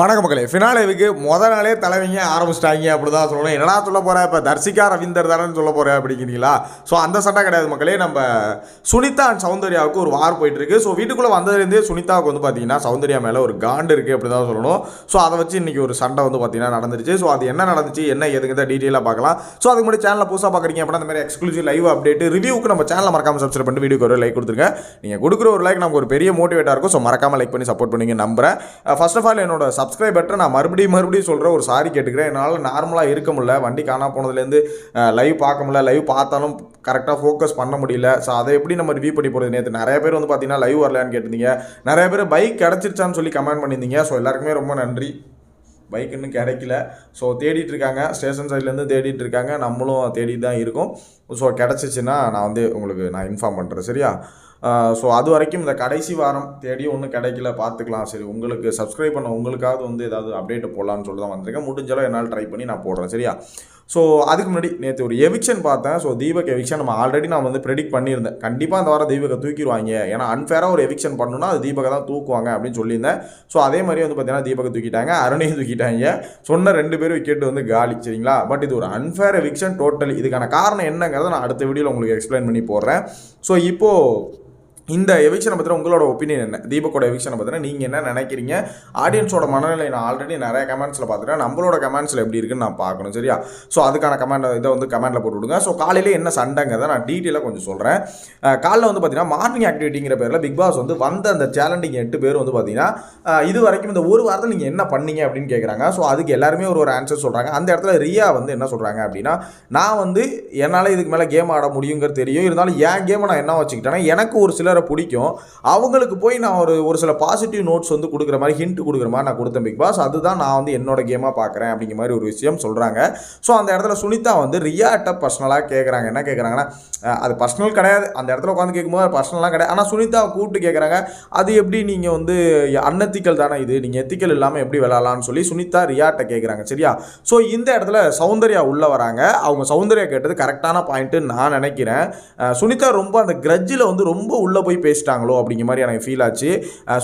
வணக்க மக்களே. ஃபினாலேவுக்கு முத நாளே தலைவங்க ஆரம்பிச்சிட்டாங்க அப்படி தான் சொல்லணும். என்னடா சொல்ல போகிறேன் இப்போ தர்சிகா ரவீந்தர் தானே சொல்ல போகிறேன் அப்படிங்கிறீங்களா? ஸோ அந்த சண்டை கிடையாது மக்களே. நம்ம சுனிதா அண்ட் சௌந்தர்யாவுக்கு ஒரு வார் போயிட்டுருக்கு. ஸோ வீட்டுக்குள்ளே வந்ததுலேருந்தே சுனிதாவுக்கு வந்து பார்த்தீங்கன்னா சௌந்தர்யா மேலே ஒரு காண்டு இருக்குது அப்படி தான் சொல்லணும். ஸோ அதை வச்சு இன்றைக்கி ஒரு சண்டை வந்து பார்த்தீங்கன்னா நடந்துருச்சு. ஸோ அது என்ன நடந்துச்சு என்ன ஏதுங்கிறத டீட்டெயிலாக பார்க்கலாம். ஸோ அதுக்கு முன்னாடி சேனலில் புதுசாக பார்க்குறீங்க அப்படின்னா அந்த மாதிரி எக்ஸ்க்ளூசிவ் லைவ் அப்டேட் ரிவ்யூக்கு நம்ம சேனலை மறக்காமல் சப்ஸ்கிரைப் பண்ணிட்டு வீடியோக்கு ஒரு லைக் கொடுத்துருங்க. நீங்கள் கொடுக்குற ஒரு லைக் நமக்கு ஒரு பெரிய மோட்டிவேட்டாக இருக்கும். ஸோ மறக்காமல் லைக் பண்ணி சப்போர்ட் பண்ணிங்க நம்புறேன். ஃபர்ஸ்ட் ஆஃப் ஆல் என்னோட சப்ஸ்கிரைபர்கிட்ட நான் மறுபடியும் மறுபடியும் சொல்கிற ஒரு சாரி கேட்டுக்கிறேன். என்னால் நார்மலாக இருக்க முடியல. வண்டி காணா போனதுலேருந்து லைவ் பார்க்க முடியல. லைவ் பார்த்தாலும் கரெக்டாக ஃபோக்கஸ் பண்ண முடியல. ஸோ அதை எப்படி நம்ம ரிவ்யூ பண்ணி போகிறது நேற்று நிறைய பேர் வந்து பார்த்தீங்கன்னா லைவ் வரலான்னு கேட்டிருந்தீங்க. நிறைய பேர் பைக் கிடச்சிருச்சான்னு சொல்லி கமெண்ட் பண்ணியிருந்தீங்க. ஸோ எல்லாருக்குமே ரொம்ப நன்றி. பைக் இன்னும் கிடைக்கல. ஸோ தேடிட்டு இருக்காங்க. ஸ்டேஷன் சைட்லேருந்து தேடிட்டு இருக்காங்க. நம்மளும் தேடிட்டு தான் இருக்கோம். ஸோ கிடச்சிச்சின்னா நான் வந்து உங்களுக்கு நான் இன்ஃபார்ம் பண்ணுறேன் சரியா? ஸோ அது வரைக்கும் இந்த கடைசி வாரம் தேடி ஒன்றும் கிடைக்கல பார்த்துக்கலாம். சரி உங்களுக்கு சப்ஸ்கிரைப் பண்ண உங்களுக்காவது வந்து ஏதாவது அப்டேட் போடலான்னு சொல்லி தான் வந்திருக்கேன். முடிஞ்சளவு என்னால் ட்ரை பண்ணி நான் போடுறேன் சரியா? ஸோ அதுக்கு முன்னாடி நேற்று ஒரு எவிக்ஷன் பார்த்தேன். ஸோ தீபக் எவிக்ஷன் நம்ம ஆல்ரெடி நான் வந்து ப்ரெடிக்ட் பண்ணியிருந்தேன். கண்டிப்பாக அந்த வாரம் தீபகை தூக்கிடுவாங்க. ஏன்னா அன்ஃபேராக ஒரு எவிக்ஷன் பண்ணணும்னா அது தீபகை தான் தூக்குவாங்க அப்படின்னு சொல்லியிருந்தேன். ஸோ அதே மாதிரி வந்து பார்த்தீங்கன்னா தீபகை தூக்கிட்டாங்க அருணையும் தூக்கிட்டாங்க. சொன்ன ரெண்டு பேரும் விக்கெட் வந்து காலி சரிங்களா? பட் இது ஒரு அன்ஃபேர் எவிக்ஷன் டோட்டலி இதுக்கான காரணம் என்னங்கிறத நான் அடுத்த வீடியோவில் உங்களுக்கு எக்ஸ்பிளைன் பண்ணி போடுறேன். ஸோ இப்போது இந்த எவிக்ஷனை பற்றின உங்களோட ஒப்பீனியன் என்ன? தீபக்கோட எவிக்ஷனை பற்றின நீங்கள் என்ன நினைக்கிறீங்க? ஆடியன்ஸோட மனநிலை நான் ஆல்ரெடி நிறைய கமெண்ட்ஸில் பார்த்துட்டேன். நம்மளோட கமெண்ட்ஸில் எப்படி இருக்குன்னு நான் பார்க்கணும் சரியா? ஸோ அதுக்கான கமெண்ட் இதை வந்து கமெண்ட்டில் போட்டு விடுங்க ஸோ காலையில் என்ன சண்டைங்கிறத நான் டீட்டெயிலாக கொஞ்சம் சொல்கிறேன் காலையில் வந்து பார்த்தீங்கன்னா மார்னிங் ஆக்டிவிட்டிங்கிற பேரில் பிக் பாஸ் வந்து வந்த அந்த சேலண்டிங் எட்டு பேர் வந்து பார்த்தீங்கன்னா இது வரைக்கும் இந்த ஒரு வாரத்தில் நீங்கள் என்ன பண்ணீங்க அப்படின்னு கேட்குறாங்க ஸோ அதுக்கு எல்லாருமே ஒரு ஒரு ஆன்சர் சொல்கிறாங்க அந்த இடத்துல ரியா வந்து என்ன சொல்கிறாங்க அப்படின்னா நான் வந்து என்னால் இதுக்கு மேலே கேம் ஆட முடியுங்கிறது தெரியும். இருந்தாலும் என் கேமை நான் என்ன வச்சுக்கிட்டேன்னா எனக்கு ஒரு சிலர் பிடிக்கும். அவங்களுக்கு போய் நான் ஒரு ஒரு சில பாசிட்டிவ் நோட்ஸ் வந்து கொடுக்குற மாதிரி ஹிண்ட் கொடுக்குற மாதிரி நான் கொடுத்தேன் பிக் பாஸ் அதுதான் நான் வந்து என்னோட கேமாக பார்க்குறேன் அப்படிங்கிற மாதிரி ஒரு விஷயம் சொல்கிறாங்க ஸோ அந்த இடத்துல சுனிதா வந்து ரியாட்ட பர்சனலாக கேட்குறாங்க என்ன கேட்குறாங்கன்னா அது பர்சனல் கிடையாது. அந்த இடத்துல உட்காந்து கேட்கும்போது பர்சனலாக கிடையாது. ஆனால் சுனிதாவை கூப்பிட்டு கேட்குறாங்க அது எப்படி நீங்கள் வந்து அன்னத்திக்கல் தானே இது? நீங்கள் எத்திக்கல் இல்லாமல் எப்படி விளாட்லான்னு சொல்லி சுனிதா ரியாட்ட கேட்குறாங்க சரியா? ஸோ இந்த இடத்துல சௌந்தர்யா உள்ளே வராங்க. அவங்க சௌந்தர்யா கேட்டது கரெக்டான பாயிண்ட்டு நான் நினைக்கிறேன். சுனிதா ரொம்ப அந்த கிரட்ஜில் வந்து ரொம்ப உள்ளே போய் பேசிட்டாங்களோ அப்படிங்கிற மாதிரி எனக்கு ஃபீல் ஆச்சு.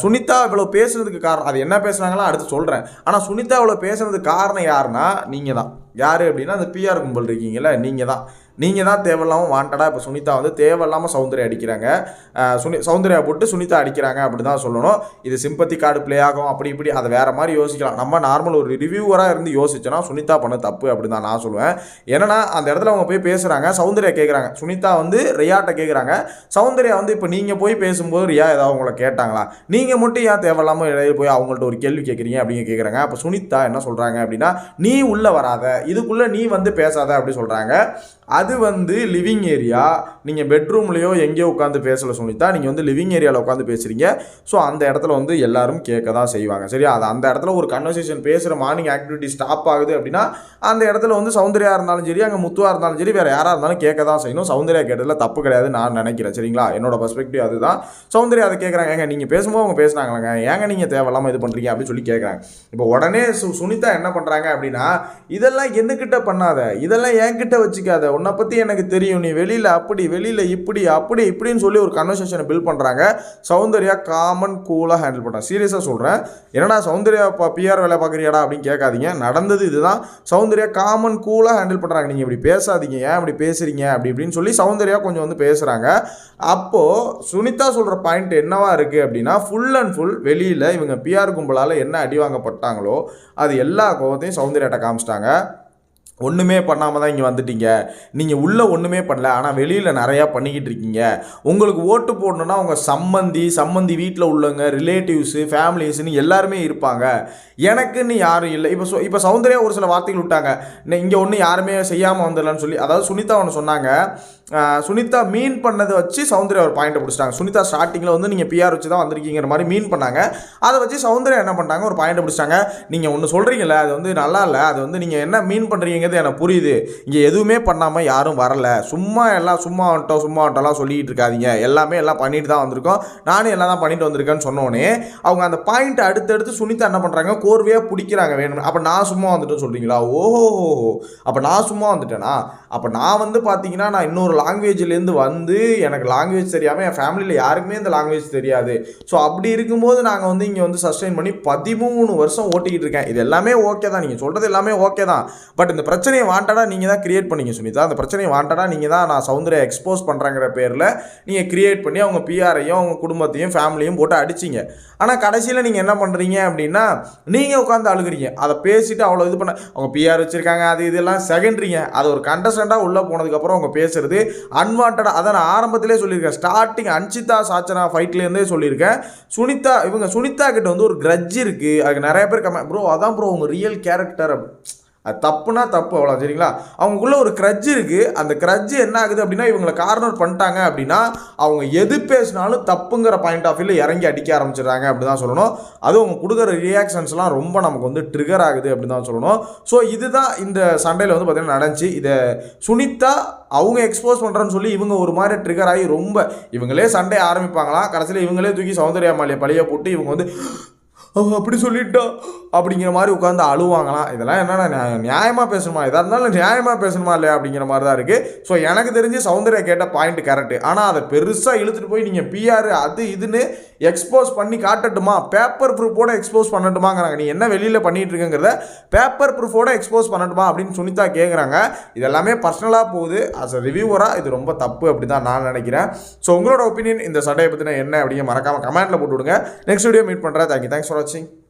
சுனிதா இவ்வளோ பேசுறதுக்கு காரணம் அது என்ன பேசுனாங்களோ அடுத்து சொல்கிறேன் ஆனால் சுனிதா இவ்வளோ பேசுறதுக்கு காரணம் யாருன்னா நீங்கள் தான் யார் அப்படின்னா அந்த பிஆர் கும்பல் இருக்கீங்களா நீங்கள் தான் நீங்கள் தான் தேவையில்லாமல் வாண்டடாக இப்போ சுனிதா வந்து தேவையில்லாமல் சௌந்தர்யா அடிக்கிறாங்க. சுனி சௌந்தர்யா போட்டு சுனிதா அடிக்கிறாங்க அப்படி தான் சொல்லணும். இது சிம்பத்தி கார்டு ப்ளே ஆகும் அப்படி இப்படி அதை வேறு மாதிரி யோசிக்கலாம். நம்ம நார்மல் ஒரு ரிவ்யூவராக இருந்து யோசிச்சோன்னா சுனிதா பண்ண தப்பு அப்படி தான் நான் சொல்லுவேன். ஏன்னா அந்த இடத்துல அவங்க போய் பேசுகிறாங்க சௌந்தர்யா கேட்குறாங்க சுனிதா வந்து ரியாட்ட கேட்குறாங்க சௌந்தர்யா வந்து இப்போ நீங்கள் போய் பேசும்போது ரியா ஏதாவது உங்களை கேட்டாங்களா? நீங்கள் மட்டும் ஏன் தேவையில்லாமல் இடையில போய் அவங்கள்ட்ட ஒரு கேள்வி கேட்குறீங்க அப்படின்னு கேட்குறாங்க அப்போ சுனிதா என்ன சொல்கிறாங்க அப்படின்னா நீ உள்ளே வராத. இதுக்குள்ளே நீ வந்து பேசாத அப்படி சொல்கிறாங்க அது அது வந்து லிவிங் ஏரியா நீங்கள் பெட்ரூம்லேயோ எங்கேயோ உட்காந்து பேசல சுனிதா நீங்கள் வந்து லிவிங் ஏரியாவில் உட்காந்து பேசுகிறீங்க ஸோ அந்த இடத்துல வந்து எல்லாரும் கேட்க தான் செய்வாங்க. சரியா? அது அந்த இடத்துல ஒரு கன்வர்சேஷன் பேசுகிற மார்னிங் ஆக்டிவிட்டி ஸ்டாப் ஆகுது அப்படின்னா அந்த இடத்துல வந்து சௌந்தர்யா இருந்தாலும் சரி அங்கே முத்துவாக இருந்தாலும் சரி வேறு யாராக இருந்தாலும் கேட்க தான் செய்யணும். சௌந்தர்யா கேட்டதில் தப்பு கிடையாது நான் நினைக்கிறேன். சரிங்களா? என்னோட பர்ஸ்பெக்டிவ் அதுதான். சௌந்தர்யா அதை கேட்குறாங்க. ஏங்க நீங்கள் பேசும்போது அவங்க பேசுனாங்களாங்க? ஏங்க நீங்கள் தேவையில்லாமல் இது பண்ணுறீங்க அப்படின்னு சொல்லி கேட்குறாங்க. இப்போ உடனே சு சுனிதா என்ன பண்ணுறாங்க அப்படின்னா இதெல்லாம் என்னக்கிட்ட பண்ணாத இதெல்லாம் என்கிட்ட வச்சுக்காத ஒன்றும் பற்றி எனக்கு தெரியும். நீ வெளியில் அப்படி வெளியில் இப்படி அப்படி இப்படின்னு சொல்லி ஒரு கன்வர்சேஷனை பில்ட் பண்ணுறாங்க சௌந்தர்யா காமன் கூலாக ஹேண்டில் பண்ணுறாங்க சீரியஸாக சொல்கிறேன் என்னடா சௌந்தர்யா இப்போ பிஆர் வேலை பார்க்குறியாடா அப்படின்னு கேட்காதீங்க. நடந்தது இதுதான். சௌந்தர்யா காமன் கூலாக ஹேண்டில் பண்ணுறாங்க நீங்கள் இப்படி பேசாதீங்க. ஏன் இப்படி பேசுகிறீங்க அப்படி இப்படின்னு சொல்லி சௌந்தர்யா கொஞ்சம் வந்து பேசுகிறாங்க அப்போது சுனிதா சொல்கிற பாயிண்ட் என்னவா இருக்குது அப்படின்னா ஃபுல் அண்ட் ஃபுல் வெளியில் இவங்க பிஆர் கும்பலால் என்ன அடி வாங்கப்பட்டாங்களோ அது எல்லா கோபத்தையும் சௌந்தர்யாட்ட காமிச்சிட்டாங்க. ஒன்றுமே பண்ணாமல் தான் இங்கே வந்துட்டீங்க. நீங்கள் உள்ளே ஒன்றுமே பண்ணல ஆனால் வெளியில் நிறையா பண்ணிக்கிட்டு இருக்கீங்க. உங்களுக்கு ஓட்டு போடணுன்னா உங்கள் சம்மந்தி சம்மந்தி வீட்டில் உள்ளவங்க ரிலேட்டிவ்ஸு ஃபேமிலிஸ்னு எல்லாருமே இருப்பாங்க. எனக்குன்னு யாரும் இல்லை. இப்போ சொ இப்போ சௌந்தர்யா ஒரு சில வார்த்தைகள் விட்டாங்க. இங்கே ஒன்றும் யாருமே செய்யாமல் வந்துடலான்னு சொல்லி அதாவது சுனிதா ஒன்று சொன்னாங்க. சுனிதா மீன் பண்ணதை வச்சு சௌந்தர்யா ஒரு பாயிண்ட்டை பிடிச்சிட்டாங்க. சுனிதா ஸ்டார்டிங்கில் வந்து நீங்கள் பிஆர் வச்சு தான் வந்திருக்கீங்கிற மாதிரி மீன் பண்ணாங்க. அதை வச்சு சௌந்தர்யா என்ன பண்ணிட்டாங்க? ஒரு பாயிண்ட்டை பிடிச்சிட்டாங்க. நீங்கள் ஒன்று சொல்கிறீங்களே அது வந்து நல்லா இல்லை. அது வந்து நீங்கள் என்ன மீன் பண்ணுறீங்கிறது எனக்கு புரியுது. இங்கே எதுவுமே பண்ணாமல் யாரும் வரல. சும்மா எல்லாம் சும்மா வந்துட்டோம் சும்மா வந்துட்டோம்லாம் சொல்லிட்டு இருக்காதீங்க. எல்லாமே எல்லாம் பண்ணிட்டு தான் வந்திருக்கோம். நானும் எல்லாம் தான் பண்ணிட்டு வந்திருக்கேன்னு சொன்னோன்னே அவங்க அந்த பாயிண்ட் அடுத்தடுத்து சுனிதா என்ன பண்ணுறாங்க கோர்வையாக பிடிக்கிறாங்க வேணும் அப்போ நான் சும்மா வந்துட்டேன்னு சொல்கிறீங்களா ஓஹோ அப்போ நான் சும்மா வந்துட்டேனா? அப்போ நான் வந்து பார்த்தீங்கன்னா நான் இன்னொரு லாங்குவேஜ்லேருந்து வந்து எனக்கு லாங்குவேஜ் தெரியாமல் என் ஃபேமிலியில் யாருக்குமே இந்த லாங்குவேஜ் தெரியாது. ஸோ அப்படி இருக்கும்போது நாங்கள் வந்து இங்கே வந்து சஸ்டெயின் பண்ணி பதிமூணு வருஷம் ஓட்டிக்கிட்டு இருக்கேன். இது எல்லாமே ஓகே தான். நீங்கள் சொல்கிறது எல்லாமே ஓகே தான். பட் இந்த பிரச்சனையை வாண்டடாக நீங்கள் தான் கிரியேட் பண்ணீங்க சுனிதா அந்த பிரச்சனையை வாண்டடாக நீங்கள் தான் நான் சௌந்தர்யா எக்ஸ்போஸ் பண்ணுறாங்கிற பேரில் நீங்கள் கிரியேட் பண்ணி அவங்க பிஆரையும் அவங்க குடும்பத்தையும் ஃபேமிலியும் போட்டு அடிச்சிங்க. ஆனால் கடைசியில் நீங்கள் என்ன பண்ணுறீங்க அப்படின்னா நீங்கள் உட்காந்து அழுகுறீங்க. அதை பேசிவிட்டு அவ்வளோ இது பண்ண அவங்க பிஆர் வச்சுருக்காங்க அது இதெல்லாம் செகண்ட்ரிங்க. அது ஒரு கண்டஸ்டண்ட்டாக உள்ளே போனதுக்கப்புறம் அவங்க பேசுகிறது அன்வான்டாக அதை நான் ஆரம்பத்திலே சொல்லியிருக்கேன். ஸ்டார்டிங் அன்சிதா சாச்சனா ஃபைட்லேருந்தே சொல்லியிருக்கேன். சுனிதா இவங்க சுனிதா கிட்ட வந்து ஒரு கிரட்ஜ் இருக்குது அதுக்கு நிறைய பேர் கமெண்ட் ப்ரோ அதான் ப்ரோ உங்கள் ரியல் கேரக்டர் அது தப்புனா தப்பு அவ்வளோ சரிங்களா? அவங்களுக்குள்ள ஒரு க்ரட்ஜ் இருக்குது அந்த க்ரட்ஜ் என்ன ஆகுது அப்படின்னா இவங்களை கார்னர் பண்ணிட்டாங்க அப்படின்னா அவங்க எது பேசினாலும் தப்புங்கிற பாயிண்ட் ஆஃப் வியூவில் இறங்கி அடிக்க ஆரம்பிச்சிடுறாங்க அப்படி தான் சொல்லணும். அதுவும் அவங்க கொடுக்குற ரியாக்ஷன்ஸ்லாம் ரொம்ப நமக்கு வந்து ட்ரிகர் ஆகுது அப்படி தான் சொல்லணும். ஸோ இதுதான் இந்த சண்டையில் வந்து பார்த்திங்கன்னா நடந்துச்சு. இதை சுனிதா அவங்க எக்ஸ்போஸ் பண்ணுறேன்னு சொல்லி இவங்க ஒரு மாதிரி ட்ரிகர் ஆகி ரொம்ப இவங்களே சண்டை ஆரம்பிப்பாங்களாம். கடைசியில் இவங்களே தூக்கி சௌந்தர்யா மாலையை பழிய போட்டு இவங்க வந்து அப்படி சொல்லிட்டா. அப்படிங்கிற மாதிரி உட்காந்து அழுவாங்களாம் இதெல்லாம் என்னென்ன நியாயமாக பேசணுமா? எதாக இருந்தாலும் நியாயமாக பேசணுமா இல்லையா? அப்படிங்கிற மாதிரி தான் இருக்குது ஸோ எனக்கு தெரிஞ்சு சௌந்தர்யா கேட்ட பாயிண்ட் கரெக்டு ஆனால் அதை பெருசாக இழுத்துட்டு போய் நீங்கள் பிஆர் அது இதுன்னு எக்ஸ்போஸ் பண்ணி காட்டட்டுமா? Paper ப்ரூஃபோட expose பண்ணட்டுமாங்கிறாங்க. நீ என்ன வெளியில் பண்ணிகிட்டு இருக்கங்கிறத பேப்பர் ப்ரூஃபோட எக்ஸ்போஸ் பண்ணட்டுமா? அப்படின்னு சுனிதா கேட்குறாங்க இதெல்லாமே பர்சனலாக போகுது. அஸ் அ ரிவ்யூவராக இது ரொம்ப தப்பு அப்படி தான் நான் நினைக்கிறேன். ஸோ உங்களோட ஒப்பீனியன் இந்த சண்டையை பற்றின என்ன அப்படிங்க மறக்காமல் கமெண்ட்டில் போட்டு விடுங்க. நெக்ஸ்ட் வீடியோ மீட் பண்ணுறேன் thank you thanks for watching.